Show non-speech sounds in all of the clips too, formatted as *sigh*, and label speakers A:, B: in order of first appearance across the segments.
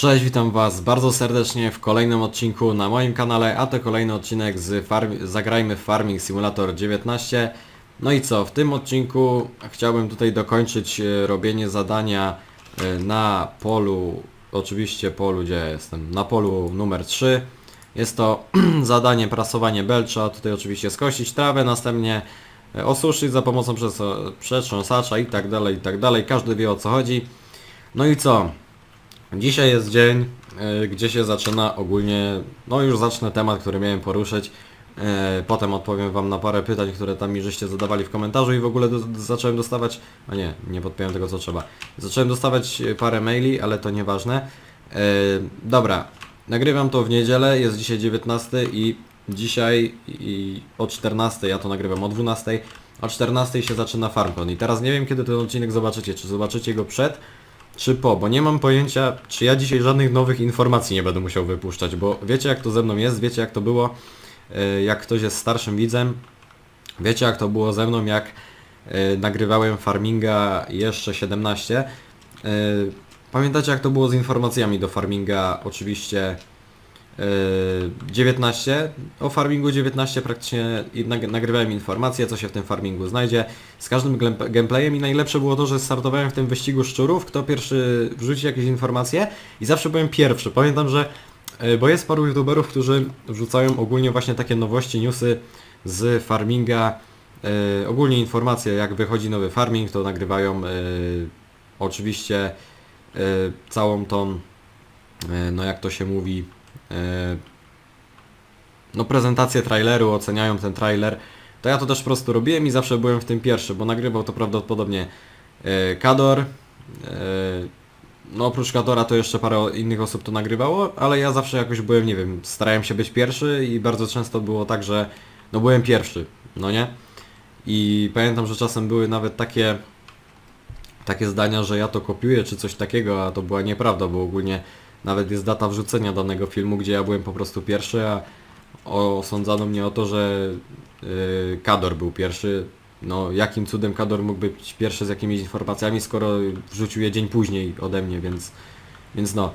A: Cześć, witam Was bardzo serdecznie w kolejnym odcinku na moim kanale, a to kolejny odcinek z farm... Zagrajmy Farming Simulator 19. No i co, w tym odcinku chciałbym tutaj dokończyć e, robienie zadania e, na polu, oczywiście polu, gdzie jestem, na polu numer 3. Jest to *clears throat* zadanie prasowanie belcza, tutaj oczywiście skosić trawę, następnie e, osuszyć za pomocą przetrząsacza i tak dalej, i tak dalej. Każdy wie o co chodzi. No i co? Dzisiaj jest dzień, y, gdzie się zaczyna ogólnie, no już zacznę temat, który miałem poruszyć. E, Potem odpowiem Wam na parę pytań, które tam mi żeście zadawali w komentarzu i w ogóle do, zacząłem dostawać, a nie, nie podpowiem tego co trzeba. Zacząłem dostawać e, parę maili, ale to nieważne. E, Dobra, nagrywam to w niedzielę, jest dzisiaj 19 i dzisiaj i o 14, ja to nagrywam o 12, o 14 się zaczyna FarmCon i teraz nie wiem kiedy ten odcinek zobaczycie, czy zobaczycie go przed, czy po, bo nie mam pojęcia, czy ja dzisiaj żadnych nowych informacji nie będę musiał wypuszczać, bo wiecie jak to ze mną jest, wiecie jak to było, e, jak ktoś jest starszym widzem, wiecie jak to było ze mną, jak e, nagrywałem Farminga jeszcze 17. E, Pamiętacie jak to było z informacjami do Farminga, oczywiście 19. O farmingu 19 praktycznie nagrywałem informacje, co się w tym farmingu znajdzie. Z każdym gameplayem i najlepsze było to, że startowałem w tym wyścigu szczurów, kto pierwszy wrzuci jakieś informacje i zawsze byłem pierwszy. Pamiętam, że e, bo jest paru youtuberów, którzy wrzucają ogólnie właśnie takie nowości, newsy z farminga, e, ogólnie informacje jak wychodzi nowy farming, to nagrywają e, oczywiście e, całą tą, e, no jak to się mówi, e, no prezentację traileru, oceniają ten trailer, to ja to też po prostu robiłem i zawsze byłem w tym pierwszy, bo nagrywał to prawdopodobnie e, Kador, e, no oprócz Kadora to jeszcze parę innych osób to nagrywało, ale ja zawsze jakoś byłem, nie wiem, starałem się być pierwszy i bardzo często było tak, że no byłem pierwszy, no nie? I pamiętam, że czasem były nawet takie takie zdania, że ja to kopiuję czy coś takiego, a to była nieprawda, bo ogólnie nawet jest data wrzucenia danego filmu, gdzie ja byłem po prostu pierwszy, a osądzano mnie o to, że yy, Kador był pierwszy. No jakim cudem Kador mógł być pierwszy z jakimiś informacjami, skoro wrzucił je dzień później ode mnie, więc, więc no.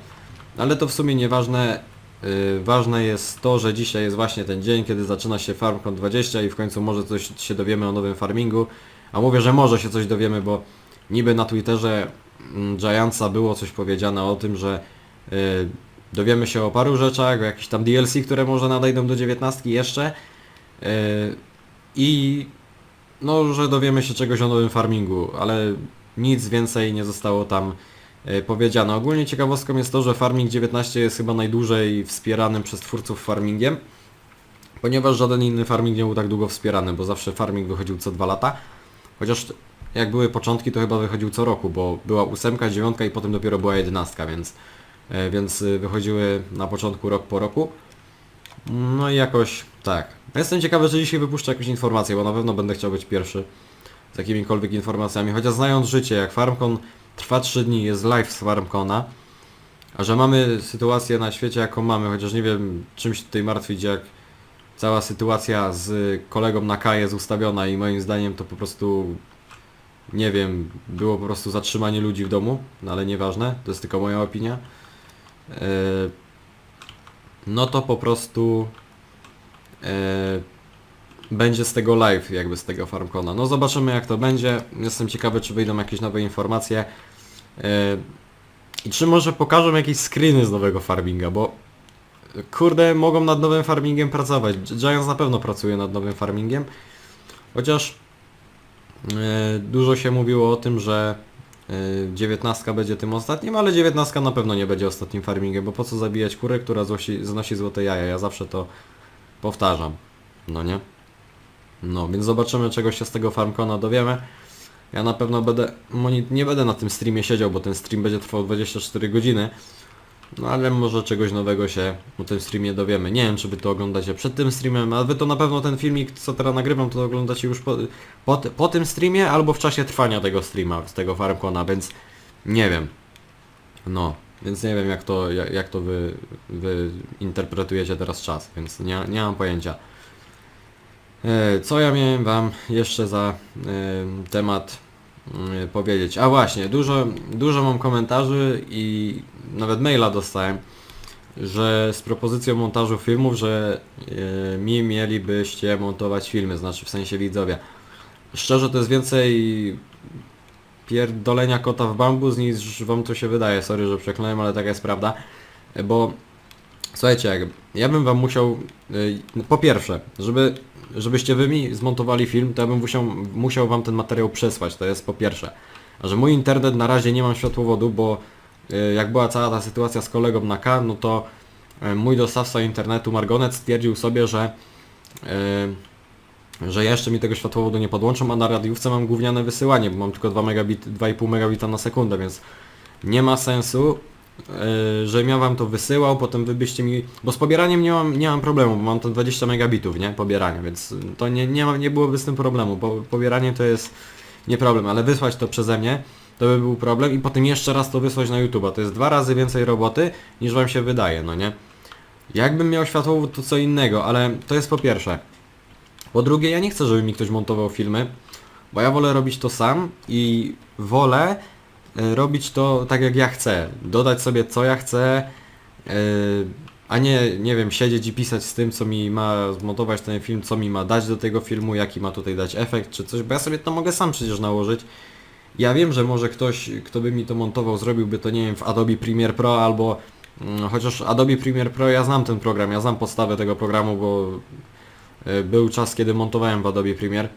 A: Ale to w sumie nieważne. Yy, ważne jest to, że dzisiaj jest właśnie ten dzień, kiedy zaczyna się FarmCon 20 i w końcu może coś się dowiemy o nowym farmingu. A mówię, że może się coś dowiemy, bo niby na Twitterze mm, Giantsa było coś powiedziane o tym, że yy, dowiemy się o paru rzeczach, o jakichś tam DLC, które może nadejdą do 19 jeszcze yy, i no, że dowiemy się czegoś o nowym farmingu, ale nic więcej nie zostało tam yy, powiedziane. Ogólnie ciekawostką jest to, że Farming 19 jest chyba najdłużej wspieranym przez twórców farmingiem, ponieważ żaden inny farming nie był tak długo wspierany, bo zawsze farming wychodził co dwa lata. Chociaż jak były początki, to chyba wychodził co roku, bo była ósemka, dziewiątka i potem dopiero była jedenastka, więc, więc y, wychodziły na początku rok po roku. No i jakoś tak. Jestem ciekawy, czy dzisiaj wypuszczę jakąś informację, bo na pewno będę chciał być pierwszy z jakimikolwiek informacjami. Chociaż znając życie, jak FarmCon trwa 3 dni, jest live z FarmCona, a że mamy sytuację na świecie jaką mamy, chociaż nie wiem czym się tutaj martwić, jak cała sytuacja z kolegą na K jest ustawiona i moim zdaniem to po prostu nie wiem, było po prostu zatrzymanie ludzi w domu, no ale nieważne, to jest tylko moja opinia. E, no to po prostu e, będzie z tego live, jakby z tego FarmCona. No zobaczymy jak to będzie. Jestem ciekawy, czy wyjdą jakieś nowe informacje. E, I czy może pokażą jakieś screeny z nowego farminga, bo kurde, mogą nad nowym farmingiem pracować. Giants na pewno pracuje nad nowym farmingiem. Chociaż dużo się mówiło o tym, że 19 będzie tym ostatnim, ale 19 na pewno nie będzie ostatnim farmingiem, bo po co zabijać kurę, która złosi, znosi złote jaja? Ja zawsze to powtarzam. No nie? No, więc zobaczymy czego się z tego farmcona dowiemy. Ja na pewno będę, nie będę na tym streamie siedział, bo ten stream będzie trwał 24 godziny. No ale może czegoś nowego się o tym streamie dowiemy. Nie wiem, czy wy to oglądacie przed tym streamem, ale wy to na pewno ten filmik, co teraz nagrywam, to oglądacie już po, po, po tym streamie albo w czasie trwania tego streama, z tego Farmcona, więc nie wiem. No, więc nie wiem jak to, jak, jak to wy, wy interpretujecie teraz czas, więc nie, nie mam pojęcia. E, Co ja miałem wam jeszcze za e, temat mm, powiedzieć. A właśnie, dużo, dużo mam komentarzy i nawet maila dostałem, że z propozycją montażu filmów, że e, mi mielibyście montować filmy, znaczy w sensie widzowie. Szczerze to jest więcej pierdolenia kota w bambus niż wam to się wydaje. Sorry, że przekląłem, ale taka jest prawda. E, Bo słuchajcie, jak ja bym wam musiał y, po pierwsze, żeby żebyście wy mi zmontowali film, to ja bym musiał, musiał wam ten materiał przesłać, to jest po pierwsze. A że mój internet na razie nie mam światłowodu, bo jak była cała ta sytuacja z kolegą na K, no to y, mój dostawca internetu Margonet stwierdził sobie, że y, że jeszcze mi tego światłowodu nie podłączą, a na radiówce mam gówniane wysyłanie, bo mam tylko 2 megabit, 2,5 megabita na sekundę, więc nie ma sensu, yy, że ja wam to wysyłał, potem wy byście mi... Bo z pobieraniem nie mam, nie mam problemu, bo mam to 20 megabitów, nie? Pobierania, więc to nie, nie, ma, nie byłoby z tym problemu, bo pobieranie to jest nie problem, ale wysłać to przeze mnie to by był problem i potem jeszcze raz to wysłać na YouTube'a. To jest dwa razy więcej roboty niż wam się wydaje, no nie? Jakbym miał światłowód to co innego, ale to jest po pierwsze. Po drugie, ja nie chcę, żeby mi ktoś montował filmy, bo ja wolę robić to sam i wolę e, robić to tak jak ja chcę. Dodać sobie co ja chcę, e, a nie, nie wiem, siedzieć i pisać z tym, co mi ma zmontować ten film, co mi ma dać do tego filmu, jaki ma tutaj dać efekt czy coś, bo ja sobie to mogę sam przecież nałożyć. Ja wiem, że może ktoś, kto by mi to montował, zrobiłby to, nie wiem, w Adobe Premiere Pro albo mm, chociaż Adobe Premiere Pro, ja znam ten program, ja znam podstawę tego programu, bo e, był czas, kiedy montowałem w Adobe Premiere,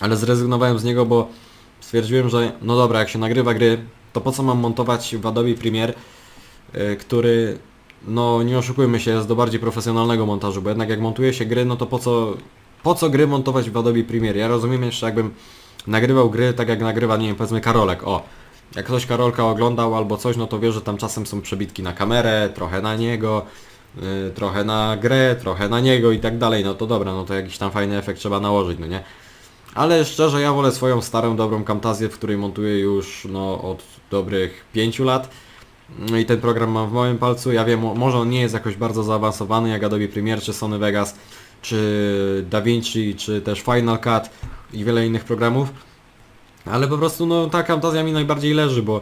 A: ale zrezygnowałem z niego, bo stwierdziłem, że no dobra, jak się nagrywa gry, to po co mam montować w Adobe Premiere, e, który, no nie oszukujmy się, jest do bardziej profesjonalnego montażu, bo jednak jak montuje się gry, no to po co, po co gry montować w Adobe Premiere? Ja rozumiem jeszcze jakbym nagrywał gry tak jak nagrywa, nie wiem, powiedzmy Karolek, o. Jak ktoś Karolka oglądał albo coś, no to wie, że tam czasem są przebitki na kamerę, trochę na niego, y, trochę na grę, trochę na niego i tak dalej, no to dobra, no to jakiś tam fajny efekt trzeba nałożyć, no nie? Ale szczerze, ja wolę swoją starą, dobrą Camtasię, w której montuję już, no, od dobrych 5 lat. No i ten program mam w moim palcu, ja wiem, mo- może on nie jest jakoś bardzo zaawansowany jak Adobe Premiere, czy Sony Vegas, czy DaVinci, czy też Final Cut i wiele innych programów. Ale po prostu no ta Camtasia mi najbardziej leży, bo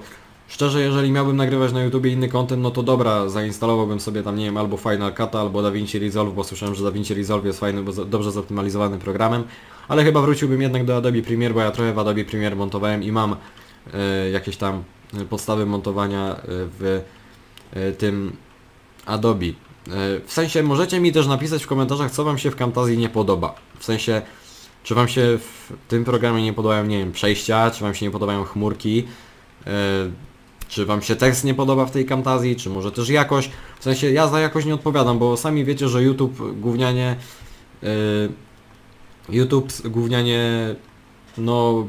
A: szczerze jeżeli miałbym nagrywać na YouTubie inny content, no to dobra, zainstalowałbym sobie tam nie wiem albo Final Cut albo DaVinci Resolve, bo słyszałem, że DaVinci Resolve jest fajny, bo dobrze zoptymalizowanym programem, ale chyba wróciłbym jednak do Adobe Premiere, bo ja trochę w Adobe Premiere montowałem i mam e, jakieś tam podstawy montowania e, w e, tym Adobe. E, w sensie możecie mi też napisać w komentarzach, co Wam się w Camtasia nie podoba. W sensie, czy Wam się w tym programie nie podobają, nie wiem, przejścia, czy Wam się nie podobają chmurki, e, czy Wam się tekst nie podoba w tej Camtasii, czy może też jakość. W sensie, ja za jakość nie odpowiadam, bo sami wiecie, że YouTube gównianie... e, YouTube gównianie, no,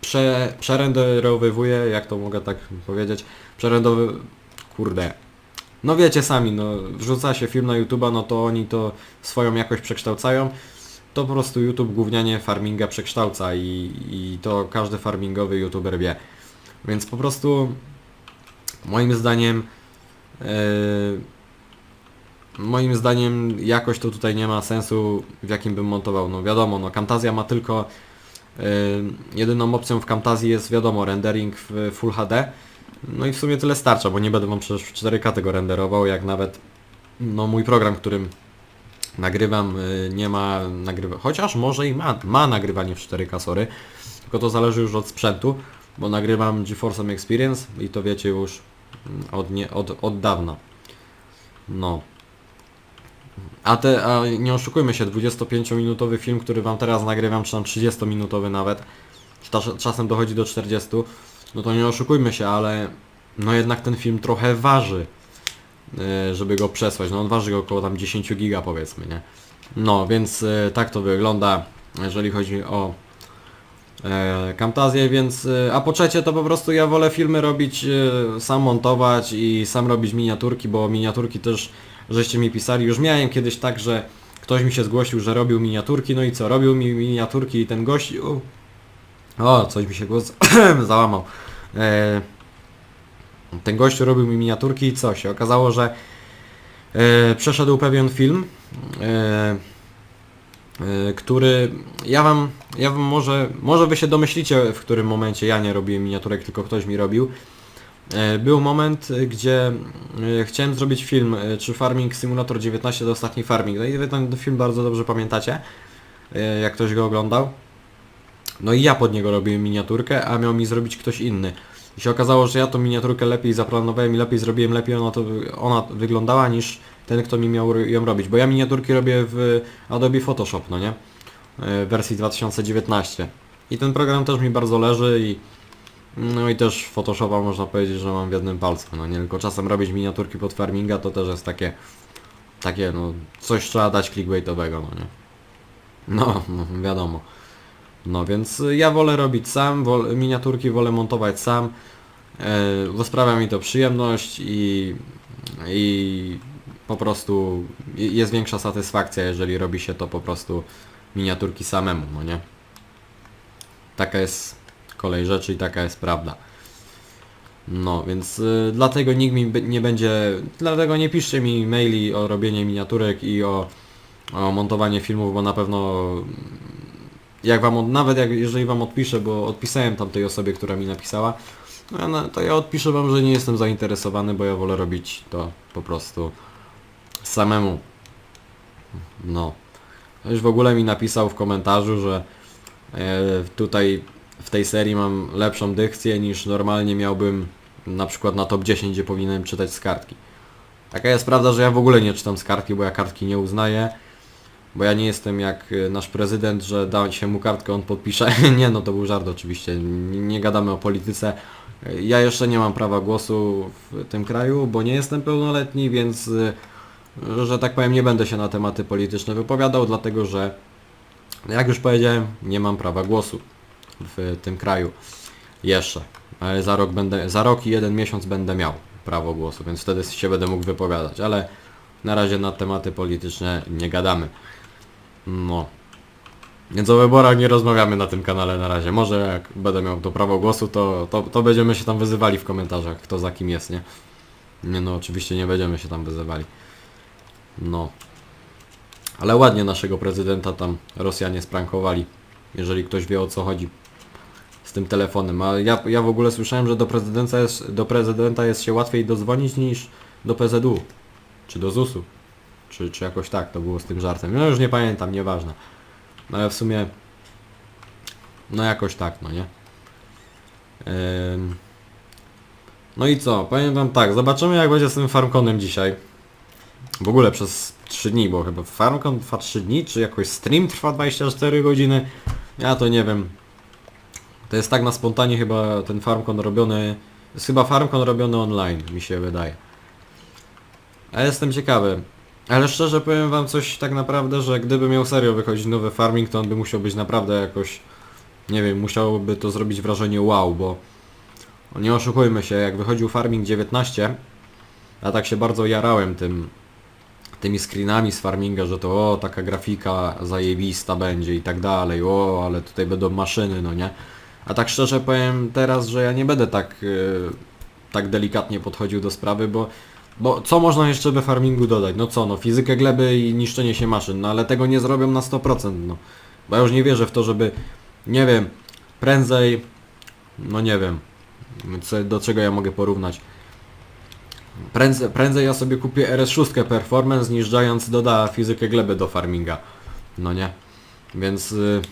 A: prze, przerenderowywuje, jak to mogę tak powiedzieć, przerendowy... kurde, no wiecie sami, no wrzuca się film na YouTube'a, no to oni to swoją jakość przekształcają. To po prostu YouTube gównianie farminga przekształca i, i to każdy farmingowy YouTuber wie. Więc po prostu moim zdaniem yy, moim zdaniem jakość to tutaj nie ma sensu w jakim bym montował. No wiadomo, no Camtasia ma tylko yy, jedyną opcją w Camtasii jest wiadomo rendering w Full HD. No i w sumie tyle starcza, bo nie będę wam przecież w 4K tego renderował, jak nawet no mój program, którym nagrywam y, nie ma nagrywa chociaż może i ma, ma nagrywanie w 4K, sorry, tylko to zależy już od sprzętu, bo nagrywam GeForce'em Experience i to wiecie już mm, od, nie, od, od dawna. No. A te, a nie oszukujmy się, 25-minutowy film, który wam teraz nagrywam, czy tam 30-minutowy nawet, czas, czasem dochodzi do 40, no to nie oszukujmy się, ale no jednak ten film trochę waży, yy, żeby go przesłać. No on waży około tam 10 giga powiedzmy, nie? No, więc yy, tak to wygląda, jeżeli chodzi o e, Camtasię, więc e, a po trzecie to po prostu ja wolę filmy robić, e, sam montować i sam robić miniaturki, bo miniaturki też żeście mi pisali. Już miałem kiedyś tak, że ktoś mi się zgłosił, że robił miniaturki, no i co, robił mi miniaturki i ten gość... O, coś mi się głos *clears throat* załamał. E, ten gościu robił mi miniaturki i co się okazało, że e, przeszedł pewien film. E, y, który ja wam, ja wam może, może wy się domyślicie w którym momencie ja nie robiłem miniaturek, tylko ktoś mi robił. E, Był moment, gdzie y, chciałem zrobić film, y, czy Farming Simulator 19 to ostatni Farming. No i wy ten film bardzo dobrze pamiętacie, y, jak ktoś go oglądał. No i ja pod niego robiłem miniaturkę, a miał mi zrobić ktoś inny. I się okazało, że ja tą miniaturkę lepiej zaplanowałem i lepiej zrobiłem, lepiej ona, to, ona wyglądała niż ten, kto mi miał ją robić. Bo ja miniaturki robię w Adobe Photoshop, no nie? W wersji 2019. I ten program też mi bardzo leży i no i też Photoshopa można powiedzieć, że mam w jednym palcu, no nie tylko czasem robić miniaturki pod farminga to też jest takie, takie no, coś trzeba dać clickbaitowego, no nie. No, no wiadomo. No więc y, ja wolę robić sam, miniaturki wolę montować sam, e, bo sprawia mi to przyjemność i, i po prostu jest większa satysfakcja, jeżeli robi się to po prostu miniaturki samemu, no nie. Taka jest kolej rzeczy i taka jest prawda. No, więc y, dlatego nikt mi nie będzie, dlatego nie piszcie mi maili o robienie miniaturek i o, o montowanie filmów, bo na pewno jak wam, od, nawet jak, jeżeli wam odpiszę, bo odpisałem tamtej osobie, która mi napisała, no na, to ja odpiszę wam, że nie jestem zainteresowany, bo ja wolę robić to po prostu samemu. No. Ktoś w ogóle mi napisał w komentarzu, że e, tutaj w tej serii mam lepszą dykcję niż normalnie miałbym na przykład na top 10, gdzie powinienem czytać z kartki. Taka jest prawda, że ja w ogóle nie czytam z kartki, bo ja kartki nie uznaję. Bo ja nie jestem jak y, nasz prezydent, że da się mu kartkę, on podpisze. *laughs* nie no, to był żart oczywiście. Nie, nie gadamy o polityce. Y, Ja jeszcze nie mam prawa głosu w tym kraju, bo nie jestem pełnoletni, więc y, że tak powiem nie będę się na tematy polityczne wypowiadał, dlatego że jak już powiedziałem, nie mam prawa głosu w tym kraju. Jeszcze. Ale za rok będę, za rok i jeden miesiąc będę miał prawo głosu, więc wtedy się będę mógł wypowiadać, ale na razie na tematy polityczne nie gadamy. No. Więc o wyborach nie rozmawiamy na tym kanale na razie. Może jak będę miał to prawo głosu, to, to, to będziemy się tam wyzywali w komentarzach, kto za kim jest, nie? Nie no, oczywiście nie będziemy się tam wyzywali. No. Ale ładnie naszego prezydenta tam Rosjanie sprankowali, jeżeli ktoś wie o co chodzi z tym telefonem. A ja, ja w ogóle słyszałem, że do prezydenta, jest, do prezydenta jest się łatwiej dodzwonić niż do PZU. Czy do ZUS-u. Czy, czy jakoś tak to było z tym żartem. No już nie pamiętam, nieważne. No ale w sumie... No jakoś tak, no nie? Ym... No i co? Powiem wam tak, zobaczymy jak będzie z tym Farmconem dzisiaj. W ogóle przez 3 dni, bo chyba Farmcon trwa 3 dni, czy jakoś stream trwa 24 godziny. Ja to nie wiem. To jest tak na spontanie chyba ten Farmcon robiony... Jest chyba Farmcon robiony online, mi się wydaje. A jestem ciekawy. Ale szczerze powiem wam coś tak naprawdę, że gdyby miał serio wychodzić nowy farming, to on by musiał być naprawdę jakoś... Nie wiem, musiałoby to zrobić wrażenie wow, bo... Nie oszukujmy się, jak wychodził Farming 19, ja tak się bardzo jarałem tym, tymi screenami z farminga, że to o, taka grafika zajebista będzie i tak dalej, o, ale tutaj będą maszyny, no nie? A tak szczerze powiem teraz, że ja nie będę tak, yy, tak delikatnie podchodził do sprawy, bo, bo co można jeszcze we farmingu dodać? No co, no fizykę gleby i niszczenie się maszyn, no ale tego nie zrobią na 100%, no. Bo ja już nie wierzę w to, żeby, nie wiem, prędzej, no nie wiem, co, do czego ja mogę porównać. Prędzej, prędzej ja sobie kupię RS6 Performance niż Giants doda fizykę gleby do farminga. No nie? Więc... y,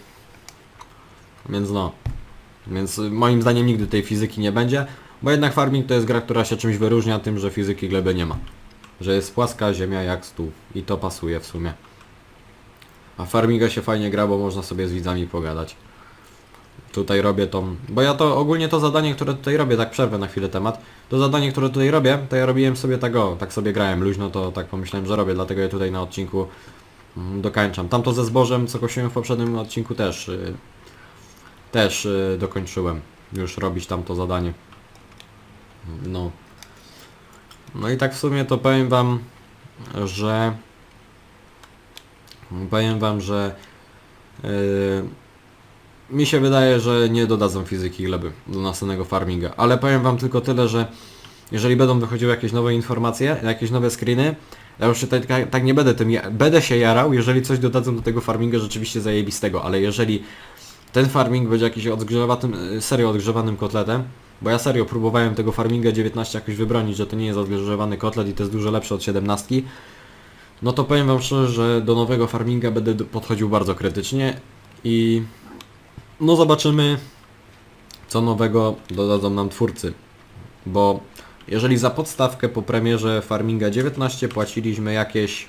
A: Więc no. Więc moim zdaniem nigdy tej fizyki nie będzie, bo jednak farming to jest gra, która się czymś wyróżnia tym, że fizyki gleby nie ma. Że jest płaska ziemia jak stół. I to pasuje w sumie. A farminga się fajnie gra, bo można sobie z widzami pogadać. Tutaj robię tą... Bo ja to ogólnie to zadanie, które tutaj robię, tak przerwę na chwilę temat. To zadanie, które tutaj robię, to ja robiłem sobie tak o, tak sobie grałem luźno, to tak pomyślałem, że robię, dlatego ja tutaj na odcinku mm, dokańczam. Tamto ze zbożem, co kosiłem w poprzednim odcinku też, y, też y, dokończyłem już robić tamto zadanie. No. No i tak w sumie to powiem wam, że powiem wam, że yy, mi się wydaje, że nie dodadzą fizyki gleby do następnego farminga, ale powiem wam tylko tyle, że jeżeli będą wychodziły jakieś nowe informacje, jakieś nowe screeny, ja już się tak, tak nie będę tym, ja- będę się jarał, jeżeli coś dodadzą do tego farminga rzeczywiście zajebistego, ale jeżeli ten farming będzie jakiś odgrzewanym, serio odgrzewanym kotletem, bo ja serio próbowałem tego farminga 19 jakoś wybronić, że to nie jest odgrzewany kotlet i to jest dużo lepsze od 17, no to powiem wam szczerze, że do nowego farminga będę podchodził bardzo krytycznie i no zobaczymy co nowego dodadzą nam twórcy, bo jeżeli za podstawkę po premierze Farminga 19 płaciliśmy jakieś...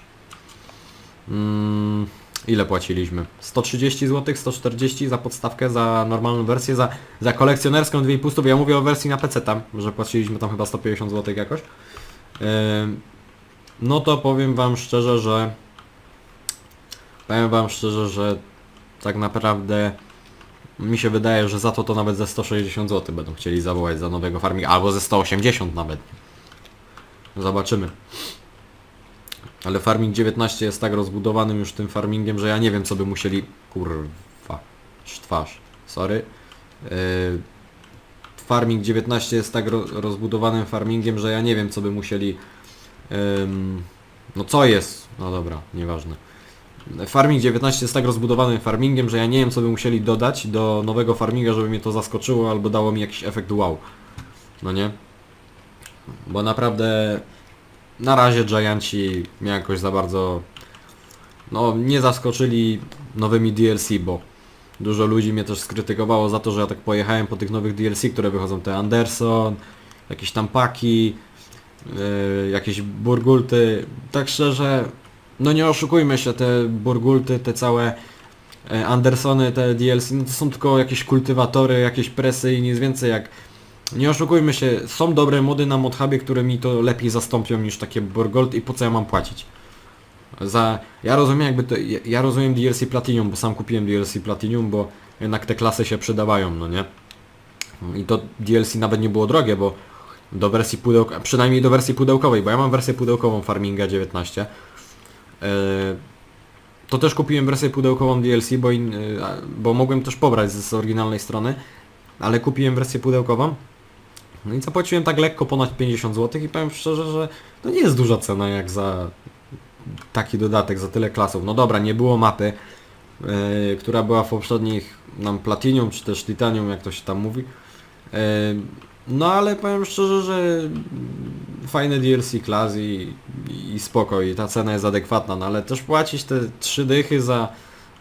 A: Mm, ile płaciliśmy? 130 zł, 140 za podstawkę, za normalną wersję, za, za kolekcjonerską 2,5 stóp. Ja mówię o wersji na PC tam, że płaciliśmy tam chyba 150 zł jakoś. Ym, no to powiem wam szczerze, że... Powiem wam szczerze, że tak naprawdę mi się wydaje, że za to to nawet ze 160 zł będą chcieli zawołać za nowego farminga, albo ze 180 nawet. Zobaczymy. Ale farming 19 jest tak rozbudowanym już tym farmingiem, że ja nie wiem co by musieli... Kurwa. Twarz. Sorry. Yy, farming 19 jest tak ro rozbudowanym farmingiem, że ja nie wiem co by musieli... ym, no co jest? No dobra, nieważne. Farming 19 jest tak rozbudowanym farmingiem, że ja nie wiem co by musieli dodać do nowego farminga, żeby mnie to zaskoczyło albo dało mi jakiś efekt wow. No nie? Bo naprawdę na razie Giantsi mnie jakoś za bardzo no nie zaskoczyli nowymi DLC, bo dużo ludzi mnie też skrytykowało za to, że ja tak pojechałem po tych nowych DLC, które wychodzą, te Anderson, jakieś tam paki, yy, jakieś burgulty. Tak szczerze, no nie oszukujmy się, te burgulty, te całe e, Andersony, te DLC, no to są tylko jakieś kultywatory, jakieś presy i nic więcej jak... Nie oszukujmy się, są dobre mody na modhubie, które mi to lepiej zastąpią niż takie burgold i po co ja mam płacić? Za... Ja rozumiem jakby to... ja- rozumiem DLC Platinum, bo sam kupiłem DLC Platinum, bo jednak te klasy się przydawają, no nie? I to DLC nawet nie było drogie, bo do wersji pudełka, przynajmniej do wersji pudełkowej, bo ja mam wersję pudełkową Farminga 19. Yy, To też kupiłem wersję pudełkową DLC, bo, in, a- bo mogłem też pobrać z oryginalnej strony, ale kupiłem wersję pudełkową. No i zapłaciłem tak lekko ponad 50 zł i powiem szczerze, że to nie jest duża cena jak za taki dodatek, za tyle klasów. No dobra, nie było mapy, yy, która była w poprzednich nam Platinum, czy też Titanium, jak to się tam mówi. Yy, no ale powiem szczerze, że fajne DLC klas i, i spoko i ta cena jest adekwatna, no ale też płacić te trzy dychy za,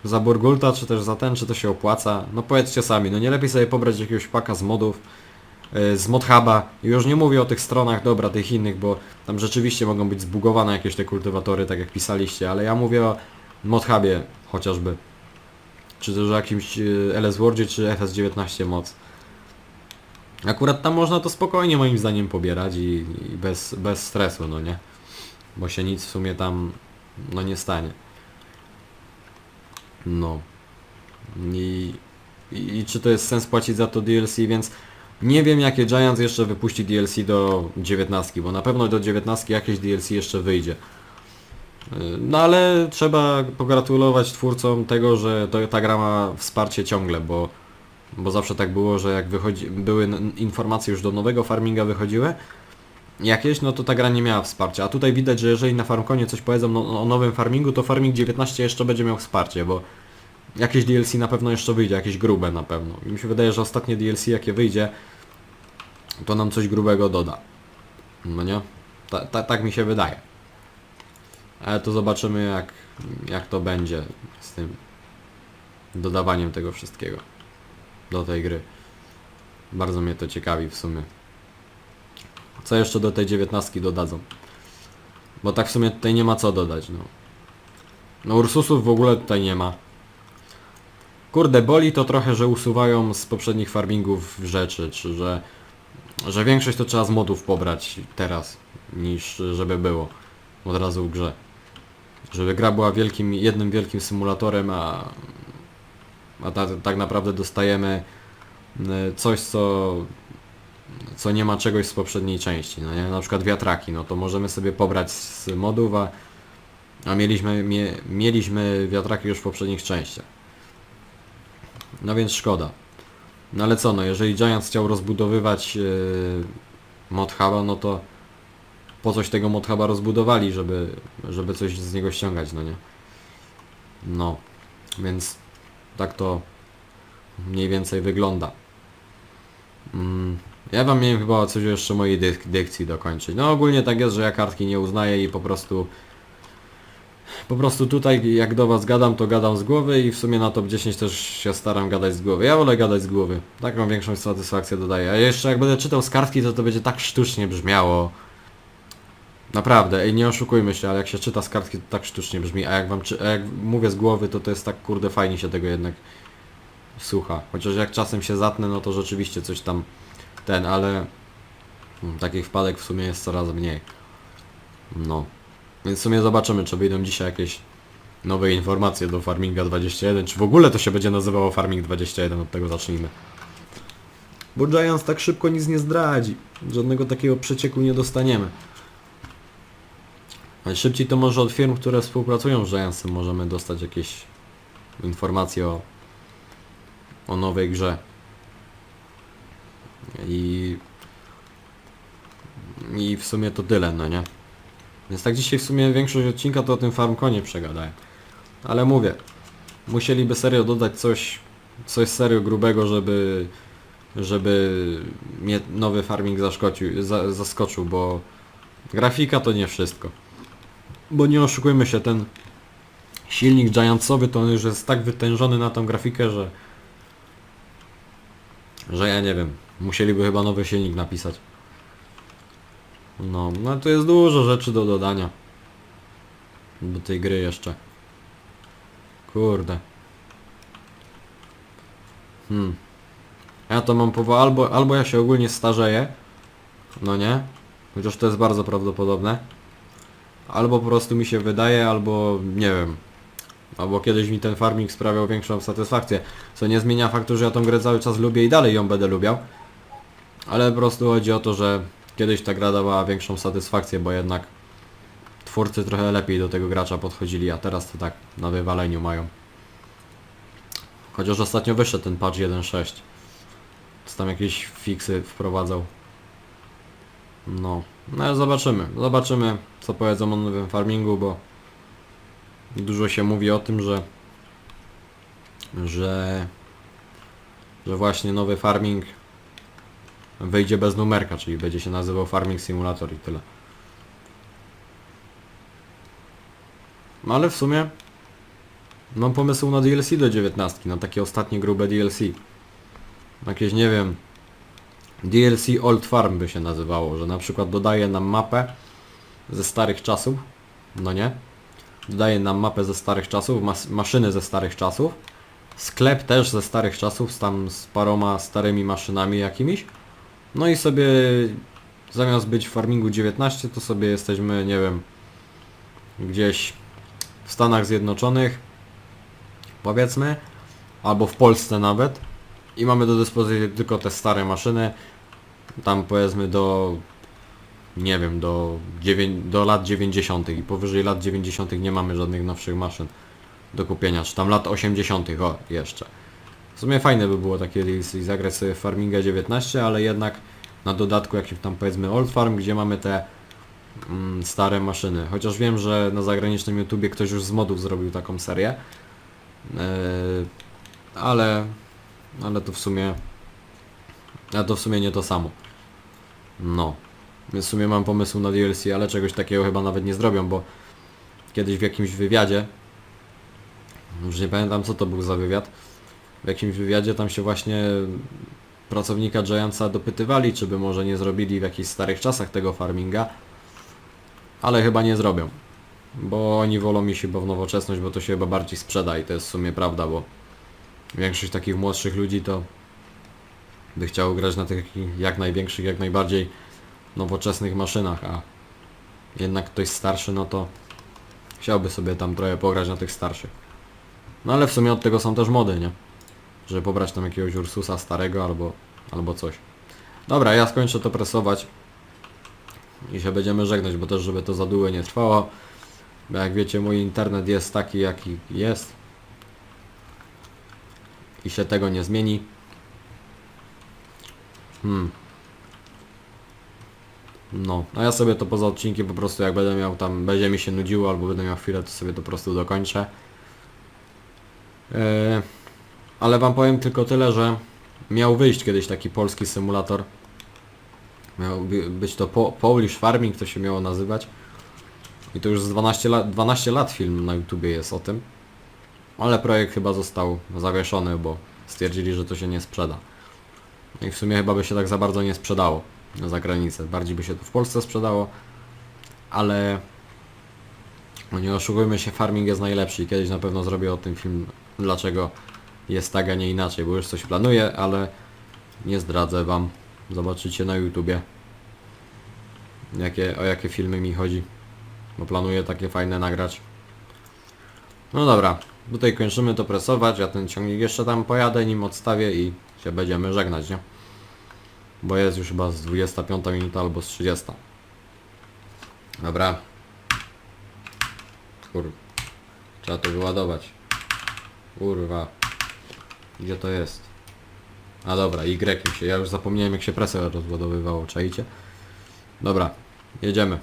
A: za Burgulta, czy też za ten, czy to się opłaca? No powiedzcie sami, no nie lepiej sobie pobrać jakiegoś paka z modów, z modhuba, już nie mówię o tych stronach, dobra, tych innych, bo tam rzeczywiście mogą być zbugowane jakieś te kultywatory, tak jak pisaliście, ale ja mówię o modhubie chociażby, czy też o jakimś yy, LS Wordzie, czy FS19 moc. Akurat tam można to spokojnie moim zdaniem pobierać i, i bez, bez stresu, no nie? Bo się nic w sumie tam no nie stanie. No. I, i czy to jest sens płacić za to DLC, więc nie wiem jakie Giants jeszcze wypuści DLC do 19, bo na pewno do 19 jakieś DLC jeszcze wyjdzie. Yy, No ale trzeba pogratulować twórcom tego, że to, ta gra ma wsparcie ciągle, bo bo zawsze tak było, że jak wychodzi, były informacje już do nowego farminga wychodziły, jakieś, no to ta gra nie miała wsparcia. A tutaj widać, że jeżeli na farmkonie coś powiedzą no, o nowym farmingu, to farming 19 jeszcze będzie miał wsparcie, bo jakieś DLC na pewno jeszcze wyjdzie, jakieś grube na pewno. I mi się wydaje, że ostatnie DLC jakie wyjdzie, to nam coś grubego doda. No nie? Ta, ta, tak mi się wydaje. Ale to zobaczymy jak, jak to będzie z tym dodawaniem tego wszystkiego do tej gry. Bardzo mnie to ciekawi w sumie. Co jeszcze do tej dziewiętnastki dodadzą? Bo tak w sumie tutaj nie ma co dodać, no. No Ursusów w ogóle tutaj nie ma. Kurde, boli to trochę, że usuwają z poprzednich farmingów rzeczy, czy że, że większość to trzeba z modów pobrać teraz, niż żeby było od razu w grze. Żeby gra była wielkim, jednym wielkim symulatorem, a a ta, tak naprawdę dostajemy coś, co, co nie ma czegoś z poprzedniej części, no nie? Na przykład wiatraki, no to możemy sobie pobrać z modów, a, a mieliśmy, mie, mieliśmy wiatraki już w poprzednich częściach. No więc szkoda. No ale co, no jeżeli Giants chciał rozbudowywać yy, no to po coś tego modhuba rozbudowali, żeby, żeby coś z niego ściągać, no nie? No, więc tak to mniej więcej wygląda. Mm, ja wam miałem chyba coś jeszcze mojej dyk dykcji dokończyć. No ogólnie tak jest, że ja kartki nie uznaję i po prostu po prostu tutaj jak do was gadam, to gadam z głowy i w sumie na top 10 też się staram gadać z głowy. Ja wolę gadać z głowy. Taką większą satysfakcję dodaję. A jeszcze jak będę czytał z kartki, to to będzie tak sztucznie brzmiało. Naprawdę, ej, nie oszukujmy się, ale jak się czyta z kartki, to tak sztucznie brzmi, a jak wam czy, a jak mówię z głowy, to to jest tak kurde fajnie się tego jednak słucha. Chociaż jak czasem się zatnę, no to rzeczywiście coś tam ten, ale mm, takich wpadek w sumie jest coraz mniej. No. Więc w sumie zobaczymy, czy wyjdą dzisiaj jakieś nowe informacje do Farminga 21, czy w ogóle to się będzie nazywało Farming 21, od tego zacznijmy. Bo Giants tak szybko nic nie zdradzi. Żadnego takiego przecieku nie dostaniemy. Najszybciej to może od firm, które współpracują z Giantsem możemy dostać jakieś informacje o, o nowej grze. I, I w sumie to tyle, no nie? Więc tak dzisiaj w sumie większość odcinka to o tym Farmconie przegadaję. Ale mówię, musieliby serio dodać coś, coś serio grubego, żeby, żeby mnie nowy farming zaszkocił, za, zaskoczył, bo grafika to nie wszystko. Bo nie oszukujmy się, ten silnik Giantsowy to on już jest tak wytężony na tą grafikę, że że ja nie wiem, musieliby chyba nowy silnik napisać. No, no tu jest dużo rzeczy do dodania. Do tej gry jeszcze. Kurde. Hmm. Ja to mam powo... Albo, albo ja się ogólnie starzeję. No nie? Chociaż to jest bardzo prawdopodobne. Albo po prostu mi się wydaje, albo nie wiem. Albo kiedyś mi ten farming sprawiał większą satysfakcję. Co nie zmienia faktu, że ja tą grę cały czas lubię i dalej ją będę lubiał. Ale po prostu chodzi o to, że kiedyś ta gra dawała większą satysfakcję, bo jednak twórcy trochę lepiej do tego gracza podchodzili, a teraz to tak na wywaleniu mają. Chociaż ostatnio wyszedł ten patch 1.6. Co tam jakieś fiksy wprowadzał. No, no ale zobaczymy. Zobaczymy co powiedzą o nowym farmingu, bo dużo się mówi o tym, że że że właśnie nowy farming wyjdzie bez numerka, czyli będzie się nazywał Farming Simulator i tyle. No ale w sumie mam pomysł na DLC do 19, na takie ostatnie grube DLC. Jakieś, nie wiem, DLC Old Farm by się nazywało, że na przykład dodaje nam mapę ze starych czasów, no nie? Dodaje nam mapę ze starych czasów, mas maszyny ze starych czasów, sklep też ze starych czasów, tam z paroma starymi maszynami jakimiś, no i sobie zamiast być w farmingu 19, to sobie jesteśmy, nie wiem, gdzieś w Stanach Zjednoczonych, powiedzmy, albo w Polsce nawet i mamy do dyspozycji tylko te stare maszyny, tam powiedzmy do, nie wiem, do, do lat 90. i powyżej lat 90. nie mamy żadnych nowszych maszyn do kupienia, czy tam lat 80. o, jeszcze. W sumie fajne by było takie DLC zagrać sobie Farminga 19, ale jednak na dodatku jakim tam powiedzmy Old Farm, gdzie mamy te mm, stare maszyny. Chociaż wiem, że na zagranicznym YouTubie ktoś już z modów zrobił taką serię. Yy, ale ale to w sumie a to w sumie nie to samo. No. W sumie mam pomysł na DLC, ale czegoś takiego chyba nawet nie zrobią, bo kiedyś w jakimś wywiadzie już nie pamiętam co to był za wywiad. W jakimś wywiadzie tam się właśnie pracownika Giantsa dopytywali, czy by może nie zrobili w jakichś starych czasach tego farminga. Ale chyba nie zrobią. Bo oni wolą mi się chyba w nowoczesność, bo to się chyba bardziej sprzeda i to jest w sumie prawda, bo większość takich młodszych ludzi to by chciało grać na tych jak największych, jak najbardziej nowoczesnych maszynach, a jednak ktoś starszy, no to chciałby sobie tam trochę pograć na tych starszych. No ale w sumie od tego są też mody, nie? Żeby pobrać tam jakiegoś Ursusa starego albo, albo coś. Dobra, ja skończę to presować i się będziemy żegnać, bo też żeby to za długo nie trwało. Bo jak wiecie, mój internet jest taki jaki jest. I się tego nie zmieni. Hmm. No, a ja sobie to poza odcinkiem po prostu jak będę miał tam, będzie mi się nudziło albo będę miał chwilę, to sobie to po prostu dokończę. E, ale wam powiem tylko tyle, że miał wyjść kiedyś taki polski symulator. Miał by- być to po, Polish Farming, to się miało nazywać. I to już z 12 lat, 12 lat film na YouTubie jest o tym. Ale projekt chyba został zawieszony, bo stwierdzili, że to się nie sprzeda. I w sumie chyba by się tak za bardzo nie sprzedało za granicę. Bardziej by się to w Polsce sprzedało, ale no nie oszukujmy się, farming jest najlepszy kiedyś na pewno zrobię o tym film, dlaczego jest tak, a nie inaczej, bo już coś planuję, ale nie zdradzę wam. Zobaczycie na YouTubie, jakie, o jakie filmy mi chodzi, bo planuję takie fajne nagrać. No dobra, tutaj kończymy to presować, ja ten ciągnik jeszcze tam pojadę, nim odstawię i się będziemy żegnać, nie? Bo jest już chyba z 25 minuta albo z 30. Dobra. Kur... Trzeba to wyładować. Kurwa. Gdzie to jest? A dobra, Y się. Ja już zapomniałem jak się presę rozładowywało, czajcie? Dobra, jedziemy.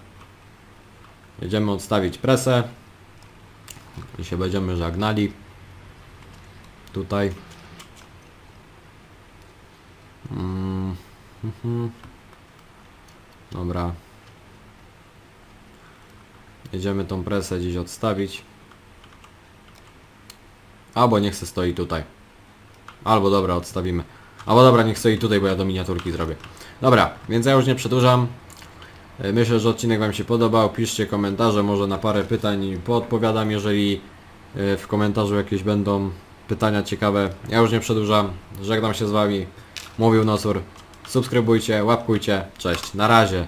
A: Jedziemy odstawić presę. I się będziemy żegnali. Tutaj. Mm, mhm. Dobra. Jedziemy tą presę gdzieś odstawić. Albo niech se stoi tutaj. Albo dobra, odstawimy. Albo dobra, niech stoi tutaj, bo ja do miniaturki zrobię. Dobra, więc ja już nie przedłużam. E, Myślę, że odcinek Wam się podobał. Piszcie komentarze, może na parę pytań poodpowiadam, jeżeli e, w komentarzu jakieś będą pytania ciekawe. Ja już nie przedłużam. Żegnam się z Wami. Mówił Nosur. Subskrybujcie, łapkujcie. Cześć. Na razie.